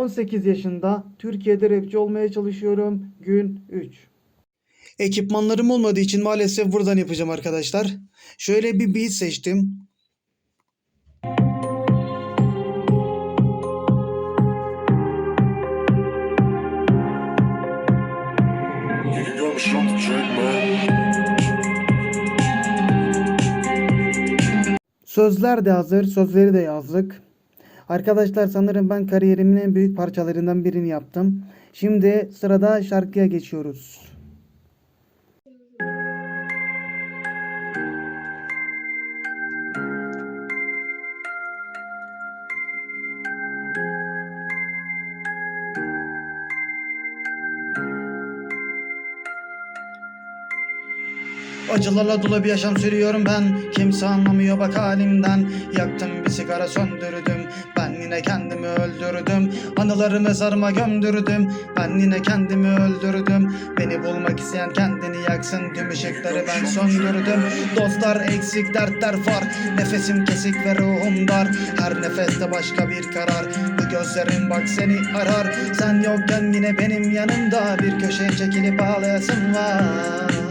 18 yaşında Türkiye'de rapçi olmaya çalışıyorum. Gün 3. Ekipmanlarım olmadığı için maalesef buradan yapacağım arkadaşlar. Şöyle bir beat seçtim. Sözler de hazır, sözleri de yazdık. Arkadaşlar sanırım ben kariyerimin en büyük parçalarından birini yaptım. Şimdi sırada şarkıya geçiyoruz. Acılarla dolu bir yaşam sürüyorum ben. Kimse anlamıyor bak halimden. Yaktım bir sigara söndürdüm. Ben yine kendimi öldürdüm. Anıları mezarıma gömdürdüm. Ben yine kendimi öldürdüm. Beni bulmak isteyen kendini yaksın. Tüm ışıkları ben söndürdüm. Dostlar eksik dertler var Nefesim kesik ve ruhum dar. Her nefeste başka bir karar. Bu gözlerin bak seni arar. Sen yokken yine benim yanımda. Bir köşeye çekilip ağlayasın var